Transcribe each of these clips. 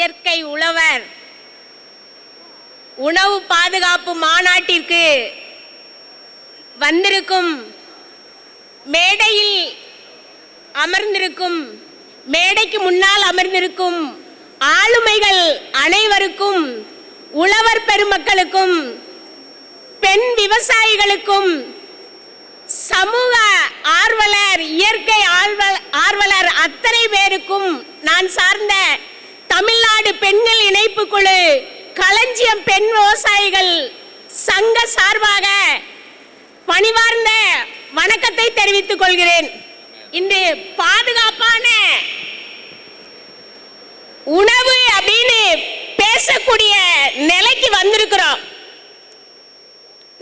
இயற்கை உழவர். உணவு பாதுகாப்பு மாநாட்டிற்கு வந்திருக்கும் மேடையில் அமர்ந்திருக்கும் மேடைக்கு முன்னால் அமர்ந்திருக்கும் ஆளுமைகள் அனைவருக்கும் உழவர் பெருமக்களுக்கும் பெண் விவசாயிகளுக்கும் சமூக ஆர்வலர் இயற்கை ஆர்வலர் அத்தனை பேருக்கும் நான் சார்ந்த தமிழ்நாடு பெண்கள் இணைப்பு குழு களஞ்சியம் பெண் விவசாயிகள் சங்க சார்பாக பணிவார்ந்த வணக்கத்தை தெரிவித்துக் கொள்கிறேன். இன்று பாதுகாப்பான உணவு அப்படின்னு பேசக்கூடிய நிலைக்கு வந்திருக்கிறோம்.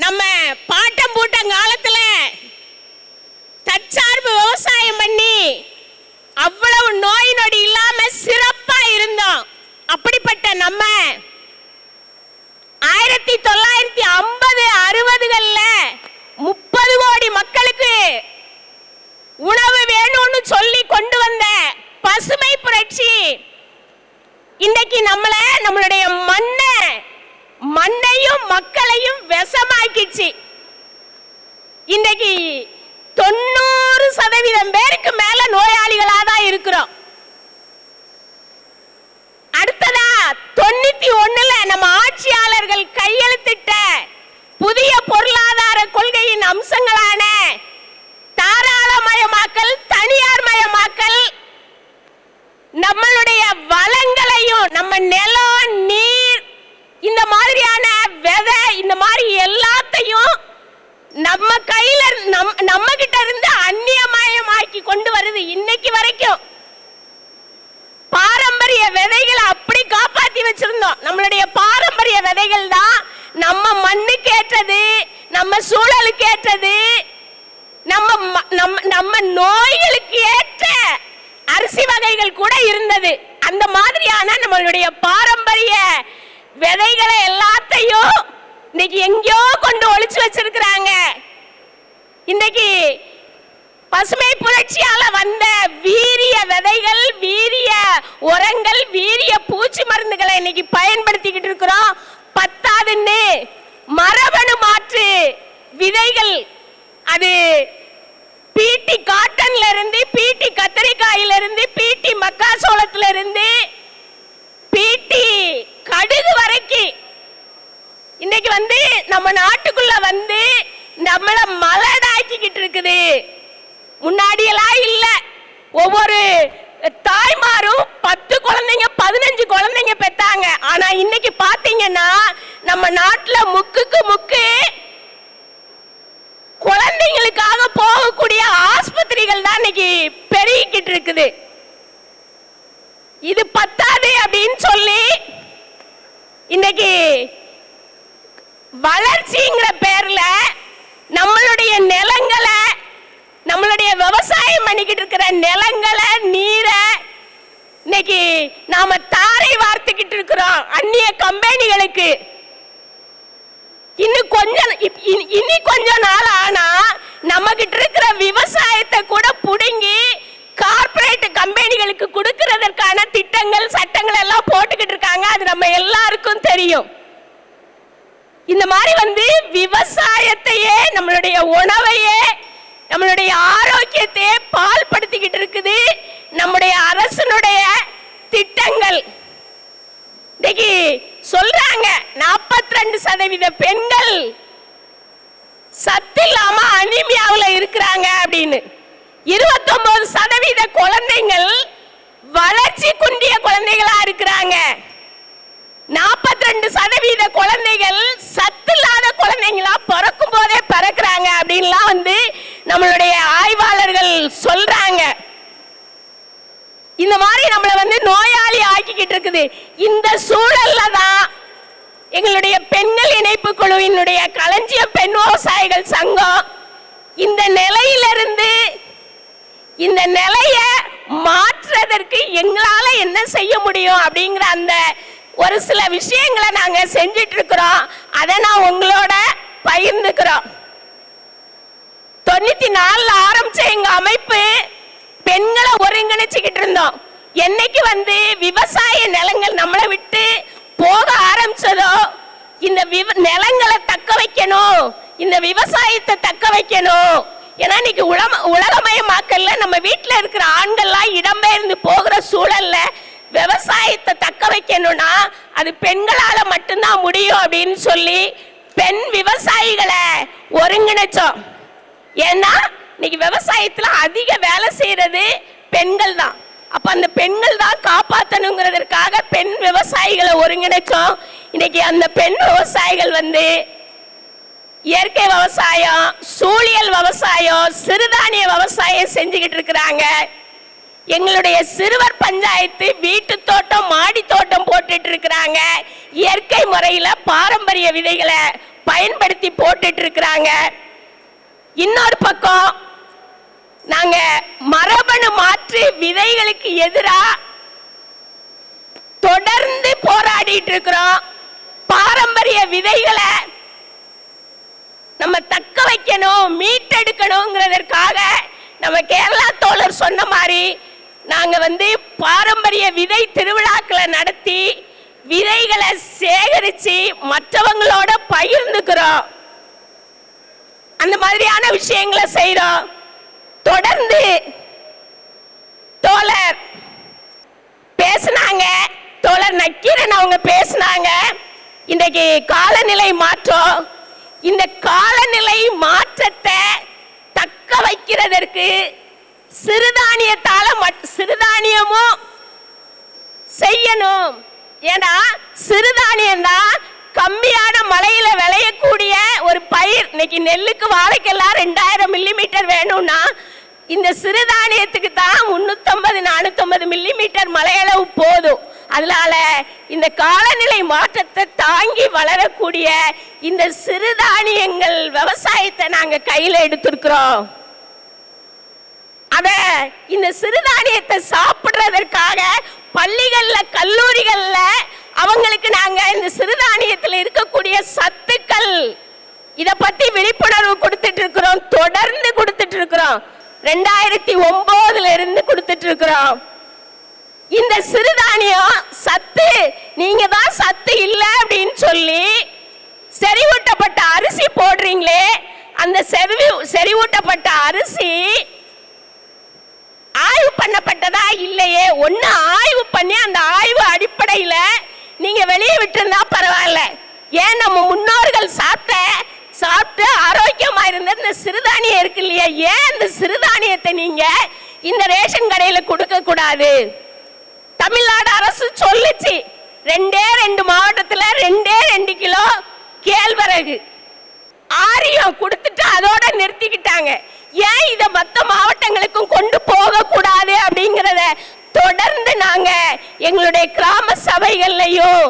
நம்ம பாட்டம் பூட்ட காலத்துல தற்சார்பு விவசாயம் பண்ணி அவ்வளவு நோய் நொடி இல்லாம சிறப்பு இருந்தோம். அப்படிப்பட்ட நம்ம ஆயிரத்தி தொள்ளாயிரத்தி ஐம்பது அறுபதுகள்ல முப்பது கோடி மக்களுக்கு உணவு வேணும்னு சொல்லி கொண்டு வந்த பசுமை புரட்சி இன்னைக்கு நம்மள நம்மளுடைய மண்ணை மண்ணையும் மக்களையும் விஷமாக்கிச்சு இன்னைக்கு தொண்ணூறு சதவீதம் பேருக்கு மேல நோயாளிகளா தான் இருக்கிறோம் அடுத்ததா தொண்ணூத்தி ஒண்ணுல நம்ம ஆட்சியாளர்கள் கையெழுத்திட்ட புதிய பொருளாதார கொள்கையின் அம்சங்களான தாராளமயமாக்கல் தனியார் மயமாக்கல் நம்மளுடைய வளங்களையும் நம்ம நிலம் நீர் இந்த மாதிரியான விதை இந்த மாதிரி எல்லாத்தையும் நம்ம கையில நம் நம்ம கிட்ட இருந்து அந்நியமயமாக்கி கொண்டு வருது இன்னைக்கு வரைக்கும். பாரம்பரிய விதைகளை அப்படி காப்பாத்தி வச்சிருந்தோம். நம்மளுடைய பாரம்பரிய விதைகள் தான் நம்ம மண்ணுக்கு ஏற்றது நம்ம சூழலுக்கு ஏற்றது நம்ம ம- நம்ம நம்ம நோய்களுக்கு ஏற்ற அரிசி வகைகள் கூட இருந்தது. அந்த மாதிரியான நம்மளுடைய பாரம்பரிய விதைகளை எல்லாத்தையும் இன்னைக்கு எங்கேயோ கொண்டு ஒழிச்சு வச்சிருக்கிறாங்க. இன்னைக்கு பசுமை புரட்சியால வந்த வீரிய விதைகள் வீரிய உரங்கள் வீரிய பூச்சி மருந்துகளை இன்னைக்கு பயன்படுத்திக்கிட்டு இருக்கிறோம். பத்தாதுன்னு மரபணு மாற்று. விதைகள் அது பீட்டி காட்டன்ல இருந்து பீட்டி கத்திரிக்காயில இருந்து பீட்டி மக்காசோளத்துல இருந்து பீட்டி கடுகு வரைக்கும் இன்னைக்கு வந்து நம்ம நாட்டுக்குள்ள வந்து நம்மள மலடாக்கிக்கிட்டு இருக்குது. முன்னாடி எல்லாம் இல்ல. ஒவ்வொரு தாய்மாரும் பத்து குழந்தைங்க பதினஞ்சு குழந்தைங்க பெத்தாங்க. ஆனா இன்னைக்கு பாத்தீங்கன்னா நம்ம நாட்டுல முக்குக்கு முக்கு குழந்தைங்களுக்காக போகக்கூடிய ஆஸ்பத்திரிகள் தான் இன்னைக்கு பெருகிக்கிட்டு இருக்குது. இது பத்தாது அப்படின்னு சொல்லி இன்னைக்கு வளர்ச்சிங்கிற பேர்ல நம்மளுடைய நிலங்களை நம்மளுடைய விவசாயம் பண்ணிக்கிட்டு இருக்கிற நிலங்களை நீரை இன்னைக்கு நாம தாரை வார்த்துக்கிட்டு இருக்கிறோம் அந்நிய கம்பெனிகளுக்கு. இன்னும் கொஞ்சம் இனி- கொஞ்ச நாள் ஆனா நம்ம கிட்ட இருக்கிற விவசாயத்தை கூட புடுங்கி கார்பரேட் கம்பெனிகளுக்கு கொடுக்கறதற்கான திட்டங்கள் சட்டங்கள் எல்லாம் போட்டுக்கிட்டு இருக்காங்க. அது நம்ம எல்லாருக்கும் தெரியும். இந்த மாதிரி வந்து விவசாயத்தையே நம்மளுடைய உணவையே நம்மளுடைய ஆரோக்கியத்தையே பால் படுத்திக்கிட்டு இருக்குது. நம்முடைய அரசனுடைய திட்டங்கள் இன்னைக்கு சொல்றாங்க 42% ரெண்டு சதவீத பெண்கள் சத்து இல்லாம அனிமியாவுல இருக்கிறாங்க அப்படின்னு. 29% சதவீத குழந்தைகள் வளர்ச்சி குன்றிய குழந்தைகளா இருக்கிறாங்க. 42% ரெண்டு சதவீத குழந்தைகள் சத்து இல்லாத குழந்தைங்களா பிறக்கும் போதே பிறக்கிறாங்க அப்படின்லாம் வந்து நம்மளுடைய ஆய்வாளர்கள் சொல்றாங்க. இந்த மாதிரி நம்மளை வந்து நோயாளி ஆக்கிக்கிட்டு இருக்குது. இந்த சூழல்ல தான் எங்களுடைய பெண்கள் இணைப்பு குழுவினுடைய களஞ்சிய பெண் விவசாயிகள் சங்கம் இந்த நிலையிலிருந்து இந்த நிலைய மாற்றுறதற்கு எங்களால் என்ன செய்ய முடியும் அப்படிங்கிற அந்த ஒரு சில விஷயங்களை நாங்கள் செஞ்சிட்டு இருக்கிறோம் அதை நான் உங்களோட பகிர்ந்துக்கிறோம். தொண்ணூத்தி நாலுல ஆரம்பிச்ச எங்க அமைப்பு பெண்களை ஒருங்கிணைச்சுக்கிட்டு இருந்தோம். என்னைக்கு வந்து விவசாய நிலங்கள் நம்மளை விட்டு போக ஆரம்பிச்சதோ இந்த விவ- நிலங்களை தக்க வைக்கணும் இந்த விவசாயத்தை தக்க வைக்கணும் ஏன்னா இன்னைக்கு உலக உலகமயமாக்கல்ல நம்ம வீட்டில் இருக்கிற ஆண்கள்லாம் இடம்பெயர்ந்து போகிற சூழல்ல விவசாயத்தை தக்க வைக்கணும்னா அது பெண்களால மட்டும்தான் முடியும் அப்படின்னு சொல்லி பெண் விவசாயிகளை ஒருங்கிணைச்சோம். ஏன்னா இன்னைக்கு விவசாயத்துல அதிக வேலை செய்யறது பெண்கள் தான் அப்ப அந்த பெண்கள் தான் காப்பாற்றணுங்கிறதுக்காக பெண் விவசாயிகளை ஒருங்கிணைச்சோம். இன்னைக்கு அந்த பெண் விவசாயிகள் வந்து இயற்கை விவசாயம் சூழியல் விவசாயம் சிறுதானிய விவசாயம் செஞ்சுக்கிட்டு இருக்கிறாங்க. எங்களுடைய சிறுவர் பஞ்சாயத்து வீட்டு தோட்டம் மாடி தோட்டம் போட்டுட்டு இருக்கிறாங்க. இயற்கை முறையில பாரம்பரிய விதைகளை பயன்படுத்தி போட்டுட்டு இருக்கிறாங்க. இன்னொரு பக்கம் நாங்க மரபணு மாற்று விதைகளுக்கு எதிரா தொடர்ந்து போராடிட்டு இருக்கிறோம். பாரம்பரிய விதைகளை நம்ம தக்க வைக்கணும் மீட்டெடுக்கணுங்கிறதற்காக நம்ம கேரளா தோழர் சொன்ன மாதிரி நாங்க வந்து பாரம்பரிய விதை திருவிழாக்களை நடத்தி விதைகளை சேகரிச்சு மற்றவங்களோட பகிர்ந்துக்கிறோம். அந்த மாதிரியான விஷயங்களை செய்கிறோம் தொடர்ந்து தோழர் பேசுனாங்க. தோழர் நக்கீரன் அவங்க பேசுனாங்க. இன்றைக்கு காலநிலை மாற்றம். இந்த காலநிலை மாற்றத்தை தக்க வைக்கிறதற்கு சிறுதானியத்தால சிறுதானியமும் செய்யணும். ஏன்னா சிறுதானியம் தான் கம்மியான மழையில விளையக்கூடிய ஒரு பயிர். இன்னைக்கு நெல்லுக்கு வாழைக்கெல்லாம் ரெண்டாயிரம் மில்லிமீட்டர் வேணும்னா இந்த சிறுதானியத்துக்கு தான் முந்நூற்றம்பது நானூத்தம்பது மில்லிமீட்டர் மலையளவு போதும். அதனால இந்த காலநிலை மாற்றத்தை தாங்கி வளரக்கூடிய இந்த சிறுதானியங்கள் விவசாயத்தை நாங்க கையில எடுத்திருக்கிறோம். அத இந்த சிறுதானியத்தை சாப்பிடுறதற்காக பள்ளிகள்ல கல்லூரிகள்ல அவங்களுக்கு நாங்க இந்த சிறுதானியத்தில் இருக்கக்கூடிய சத்துக்கள் இத பத்தி விழிப்புணர்வு கொடுத்துட்டு இருக்கிறோம் தொடர்ந்து கொடுத்துட்டு இருக்கிறோம். ரெண்டாயிரத்தி ஒன்பதுல இருந்து கொடுத்துட்டு இருக்கிறோம் இந்த சிறுதானியம் சத்து நீங்க தான் சத்து இல்ல அப்படின்னு சொல்லி செறிவூட்டப்பட்ட அரிசி போடுறீங்களே அந்த செறிவு செறிவூட்டப்பட்ட அரிசி ஆய்வு பண்ணப்பட்டதா இல்லையே? ஒன்று ஆய்வு பண்ணி அந்த ஆய்வு அடிப்படையில நீங்க வெளியே விட்டுருந்தா பரவாயில்ல. ஏன் நம்ம முன்னோர்கள் சாப்பிட்ட சாப்பிட்டு ஆரோக்கியமா இருந்த இந்த சிறுதானியம் இருக்கு இல்லையா? ஏன் இந்த சிறுதானியத்தை நீங்க இந்த ரேஷன் கடையில கொடுக்க கூடாது? தமிழ்நாடு அரசு சொல்லுச்சு ரெண்டே ரெண்டு மாவட்டத்துல ரெண்டே ரெண்டு கிலோ கேழ்வரகு. ஆரியம் கொடுத்துட்டு அதோட நிறுத்திக்கிட்டாங்க. ஏன் இத மத்த மாவட்டங்களுக்கும் கொண்டு போக கூடாது அப்படிங்கறத தொடர்ந்து நாங்க எங்களுடைய கிராம சபைகள்லையும்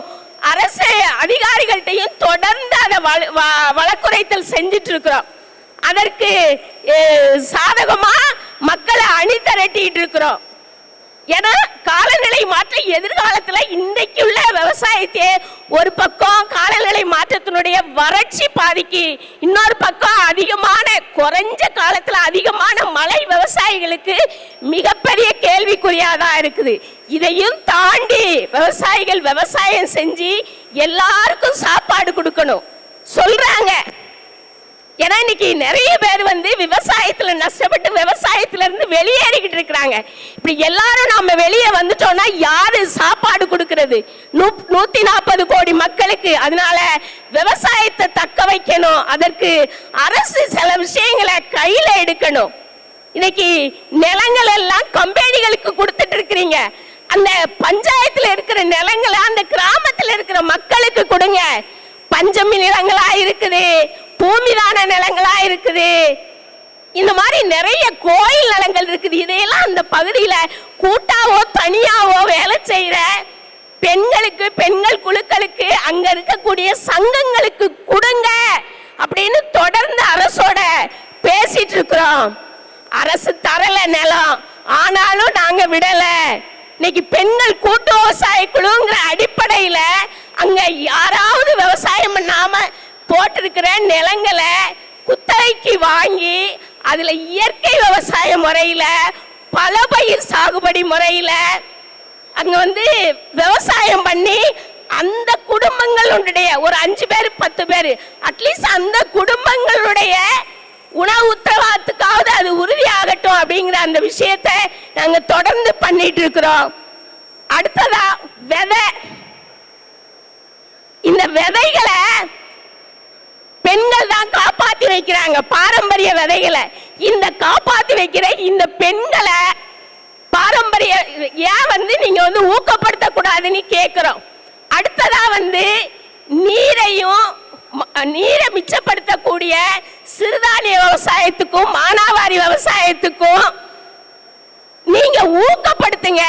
அரசு அதிகாரிகள்கிட்டையும் தொடர்ந்து அதை வழ- வ- வழக்குரைத்தல் செஞ்சுட்டு இருக்கிறோம் அதற்கு சாதகமா மக்களை அணி திரட்டிட்டு இருக்கிறோம் ஏன்னா காலநிலை மாற்றம் எதிர்காலத்துல இன்றைக்கு உள்ள விவசாயத்தை ஒரு பக்கம் காலநிலை மாற்றத்தினுடைய வறட்சி பாதிக்கு இன்னொரு பக்கம் அதிகமான குறைஞ்ச காலத்துல அதிகமான மழை விவசாயிகளுக்கு மிகப்பெரிய கேள்விக்குறியாதான் இருக்குது. இதையும் தாண்டி விவசாயிகள் விவசாயம் செஞ்சு எல்லாருக்கும் சாப்பாடு கொடுக்கணும். சொல்றாங்க. ஏன்னா இன்னைக்கு நிறைய பேர் வந்து விவசாயத்துல நஷ்டப்பட்டு விவசாயத்துல இருந்து வெளியேறிக்கிட்டு இருக்கிறாங்க. இப்படி எல்லாரும் நாம வெளியே வந்துட்டோம்னா யாரு சாப்பாடு கொடுக்கறது? நூத்தி நாற்பது கோடி மக்களுக்கு அதனால விவசாயத்தை தக்க வைக்கணும். அதற்கு அரசு சில விஷயங்களை கையில எடுக்கணும். இன்னைக்கு நிலங்கள் எல்லாம் கம்பெனிகளுக்கு கொடுத்துட்டு இருக்கிறீங்க அந்த பஞ்சாயத்துல இருக்கிற நிலங்களை அந்த கிராமத்துல இருக்கிற மக்களுக்கு கொடுங்க. பஞ்சமி நிலங்களா இருக்குது பூமிதான நிலங்களா இருக்குது. இந்த மாதிரி நிறைய கோயில் நிலங்கள் இருக்குது. இதையெல்லாம் அந்த பகுதியில கூட்டாவோ தனியாவோ வேலை செய்யற பெண்களுக்கு பெண்கள் குழுக்களுக்கு அங்க இருக்கக்கூடிய சங்கங்களுக்கு கொடுங்க அப்படின்னு தொடர்ந்து அரசோட பேசிட்டு இருக்கிறோம். அரசு தரல நிலம். ஆனாலும் நாங்க விடல. இன்னைக்கு பெண்கள் கூட்டு விவசாய குழுங்கிற அடிப்படையில அங்க யாராவது விவசாயம் பண்ணாம போட்டிருக்கிற நிலங்களை குத்தகைக்கு வாங்கி அதுல இயற்கை விவசாய முறையில பல பயிர் சாகுபடி முறையில அங்க வந்து விவசாயம் பண்ணி அந்த குடும்பங்களுடைய ஒரு அஞ்சு பேர் பத்து பேர் அட்லீஸ்ட் அந்த குடும்பங்களுடைய உணவு உத்தரவாதத்துக்காக அந்த விஷயத்தை நாங்க தொடர்ந்து பண்ணிட்டு இருக்கிறோம். அடுத்ததா விதை. இந்த விதைகளை பெண்கள் தான் காப்பாத்தி வைக்கிறாங்க. பாரம்பரிய விதைகளை. இந்த காப்பாத்தி வைக்கிற இந்த பெண்களை பாரம்பரிய ஏன் வந்து நீங்க வந்து ஊக்கப்படுத்த கூடாதுன்னு கேக்குறோம். அடுத்ததா வந்து நீரையும் நீரை மிச்சப்படுத்தக்கூடிய சிறுதானிய விவசாயத்துக்கும் மானாவாரி விவசாயத்துக்கும் நீங்க ஊக்கப்படுத்துங்க.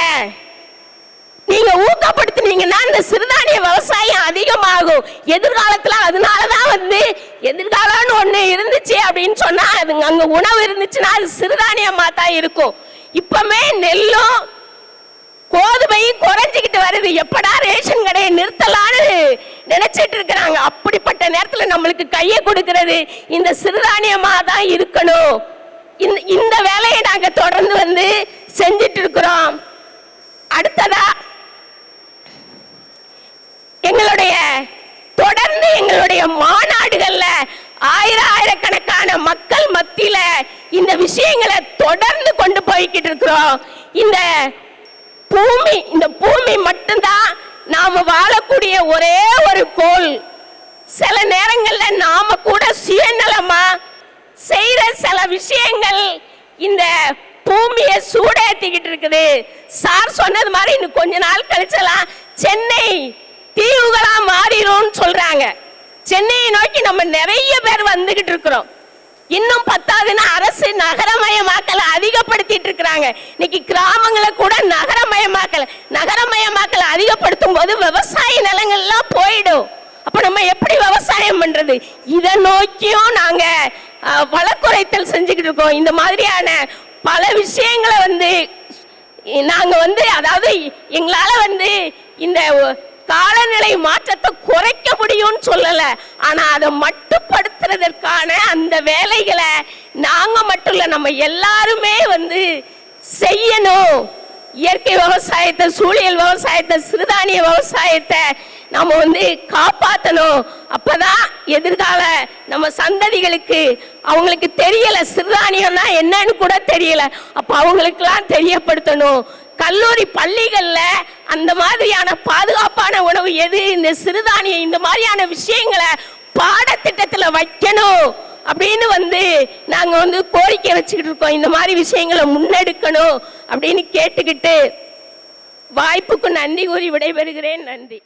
நீங்க ஊக்கப்படுத்தினீங்கன்னா இந்த சிறுதானிய விவசாயம் அதிகமாகும். எதிர்காலத்துல அதனாலதான் வந்து எதிர்காலம்னு ஒண்ணு இருந்துச்சு அப்படின்னு சொன்னா அது அங்க உணவு இருந்துச்சுன்னா அது சிறுதானியமா தான் இருக்கும். இப்பமே நெல்லும் கோதுமையும் குறைஞ்சிக்கிட்டு வருது. எப்படா ரேஷன் கடையை நிறுத்தலான்னு நினைச்சிட்டு இருக்கிறாங்க. அப்படிப்பட்ட நேரத்துல நம்மளுக்கு கையை கொடுக்கிறது இந்த சிறுதானியமா தான் இருக்கணும். இந்த இந்த வேலையை நாங்க தொடர்ந்து வந்து செஞ்சிட்டு இருக்கிறோம் அடுத்ததா எங்களுடைய தொடர்ந்து எங்களுடைய மாநாடுகள்ல ஆயிர ஆயிரக்கணக்கான மக்கள் மத்தியில இந்த விஷயங்களை தொடர்ந்து கொண்டு போய்கிட்டு இருக்கிறோம் இந்த பூமி இந்த பூமி மட்டும்தான் நாம வாழக்கூடிய ஒரே ஒரு கோல் சில நேரங்கள்ல நாம கூட சுயநலமா செய்யற சில விஷயங்கள் இந்த பூமியை சூடேத்திக்கிட்டு இருக்குது. சார் சொன்னது மாதிரி இன்னும் கொஞ்ச நாள் கழிச்சலாம் சென்னை தீவுகளா மாறிடும்னு சொல்றாங்க. சென்னையை நோக்கி நம்ம நிறைய பேர் வந்துகிட்டு இருக்கிறோம். இன்னும் பத்தாதுன்னா அரசு நகரமயமாக்கலை அதிகப்படுத்திட்டு இருக்கிறாங்க. இன்னைக்கு கிராமங்களை கூட நகரமயமாக்கல. நகரமயமாக்கலை அதிகப்படுத்தும் போது விவசாய நிலங்கள்லாம் போயிடும். அப்ப நம்ம எப்படி விவசாயம் பண்றது? இதை நோக்கியும் நாங்க வளக்குறைத்தல் வழக்குரைத்தல் செஞ்சுக்கிட்டு இருக்கோம். இந்த மாதிரியான பல விஷயங்களை வந்து நாங்க வந்து அதாவது எங்களால வந்து இந்த காலநிலை மாற்றத்தை குறைக்க முடியும்னு சொல்லல. ஆனா அதை மட்டுப்படுத்துறதற்கான அந்த வேலைகளை நாங்க மட்டும் இல்லை நம்ம எல்லாருமே வந்து செய்யணும். இயற்கை விவசாயத்தை சூழியல் விவசாயத்தை சிறுதானிய விவசாயத்தை நம்ம வந்து காப்பாற்றணும் அப்பதான் எதிர்கால நம்ம சந்ததிகளுக்கு அவங்களுக்கு தெரியல சிறுதானியம்னா என்னன்னு கூட தெரியல. அப்போ அவங்களுக்கெல்லாம் தெரியப்படுத்தணும். கல்லூரி பள்ளிகளில் அந்த மாதிரியான பாதுகாப்பான உணவு எது? இந்த சிறுதானியம் இந்த மாதிரியான விஷயங்களை பாடத்திட்டத்தில் வைக்கணும். அப்படின்னு வந்து நாங்க வந்து கோரிக்கை வச்சுக்கிட்டு இருக்கோம். இந்த மாதிரி விஷயங்களை முன்னெடுக்கணும் அப்படின்னு கேட்டுக்கிட்டு வாய்ப்புக்கு நன்றி கூறி விடைபெறுகிறேன். நன்றி.